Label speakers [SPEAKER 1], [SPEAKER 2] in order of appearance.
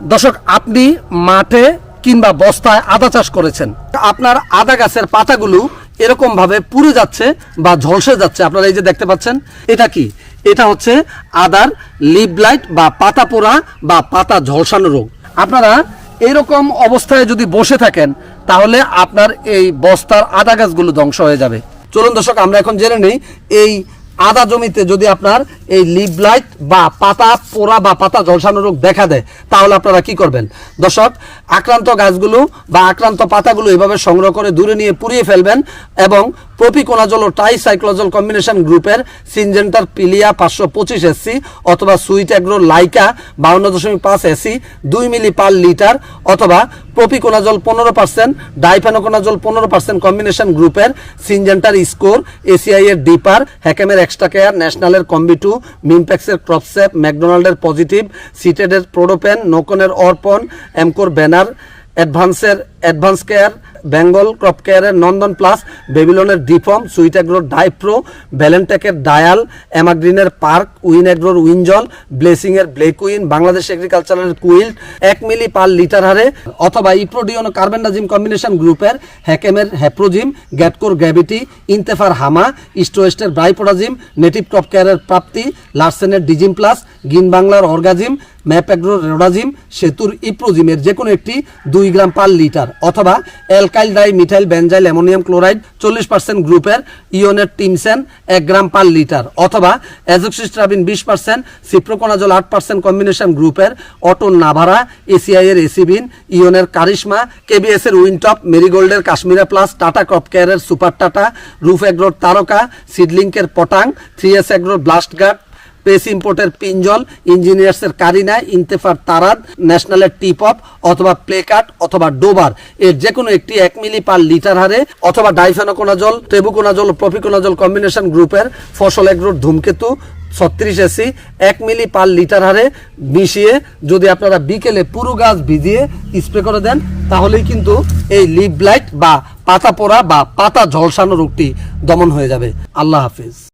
[SPEAKER 1] দর্শক, আপনি মাঠে কিংবা বস্তায় আদা চাষ করেছেন। আপনার আদা গাছের পাতাগুলো এরকম ভাবে পুড়ে যাচ্ছে বা ঝলসে যাচ্ছে। আপনারা এই যে দেখতে পাচ্ছেন, এটা কি? এটা হচ্ছে আদার লিপ লাইট বা পাতা পোড়া বা পাতা ঝলসানো রোগ। আপনারা এরকম অবস্থায় যদি বসে থাকেন, তাহলে আপনার এই বস্তার আদা গাছগুলো ধ্বংস হয়ে যাবে। চলুন দর্শক, আমরা এখন জেনে নিই, এই আদা জমিতে যদি আপনার এই লিপ লাইট বা পাতা পোড়া বা পাতা ঝলসানো রোগ দেখা দেয়, তাহলে আপনারা কি করবেন? দর্শক, আক্রান্ত গাছগুলো বা আক্রান্ত পাতাগুলো এভাবে সংগ্রহ করে দূরে নিয়ে পুড়িয়ে ফেলবেন এবং প্রপিকোনাজল ও ট্রাইসাইক্লোজল কম্বিনেশন গ্রুপের সিনজেন্টার পিলিয়া পাঁচশো পঁচিশ এসি অথবা সুইট অ্যাগ্রো লাইকা বাউন্ন দশমিক পাঁচ এসি দুই মিলি পার লিটার অথবা প্রপিকোনাজল পনেরো পার্সেন্ট, ডাইফেনোকোনাজল পনেরো পার্সেন্ট কম্বিনেশন গ্রুপের সিনজেন্টার স্কোর এসিআই এর ডিপার, হ্যাকেমের এক্সট্রা কেয়ার, ন্যাশনালের কম্বি টু, মিমপ্যাক্সের ক্রপসেপ, ম্যাকডোনাল্ডের পজিটিভ, সিটেডের প্রোডোপেন, নোকনের অর্পণ এমকোর ব্যানার, অ্যাডভান্সের অ্যাডভান্স কেয়ার বেঙ্গল ক্রপ কেয়ারের নন্দন প্লাস, বেবিলনের ডিফম সুইট অ্যাগ্রোর ডাইপ্রো ভ্যালেন্টেকের ডায়াল অ্যামাগ্রিনের পার্ক, উইন অ্যাগ্রোর উইনজল ব্লেসিংয়ের ব্লেক উইন, বাংলাদেশ এগ্রিকালচারের কুইল্ট এক মিলি পার লিটার হারে, অথবা ইপ্রোডিওন ও কার্বেন্ডাজিম কম্বিনেশন গ্রুপের হ্যাকেমের হ্যাপ্রোজিম, গ্যাটকোর গ্র্যাভিটি, ইন্তেফার হামা ইস্টোয়েস্টের ব্রাইপোডাজিম, নেটিভ ক্রপ কেয়ারের প্রাপ্তি, লার্সেনের ডিজিম প্লাস গিন বাংলার অর্গাজিম ম্যাপেগ্রোর রোডাজিম সেতুর ইপ্রোজিমের যে কোনো একটি দুই গ্রাম পার লিটার, অথবা alkyl dimethyl benzyl ammonium chloride চল্লিশ পার্সেন্ট গ্রুপের ইওনের টিমসেন, এক গ্রাম পার লিটার। অথবা অ্যাজোক্সিস্ট্রাবিন বিশ পার্সেন্ট সিপ্রোকোনাজল আট পার্সেন্ট কম্বিনেশন গ্রুপের অটো নাভারা এসিআই এর এসিবিন ইওনের কারিশমা কেবিএস এর উইনটপ, মেরিগোল্ডের কাশ্মীরা প্লাস, টাটা ক্রপ কেয়ারের সুপার টাটা, রুফ এগ্রোর তারকা, সিডলিংকের পটাং, থ্রি এস এগ্রোর ব্লাস্ট গার্ড পেস ইম্পোর্টের পিঞ্জল, ইঞ্জিনিয়ার্সের কারিনা ইন্তেফার তারাদ, ন্যাশনালের টিপপ, অথবা প্লেকার্ট অথবা ডোবার। এর যে কোনো একটি এক মিলি পার লিটার হারে, অথবা ডাইফেনোকোনাজল, টেবুকোনাজল ও প্রফিকোনাজল কম্বিনেশন গ্রুপের ফসল এগ্রোর ধূমকেতু, ছত্রিশ এসি, এক মিলি পার লিটার হারে মিশিয়ে যদি আপনারা বিকেলে পুরো গাছ ভিজিয়ে স্প্রে করে দেন, তাহলেই কিন্তু এই লিপ ব্লাইট বা পাতা পোড়া বা পাতা ঝলসানো রোগটি দমন হয়ে যাবে। আল্লাহ হাফিজ।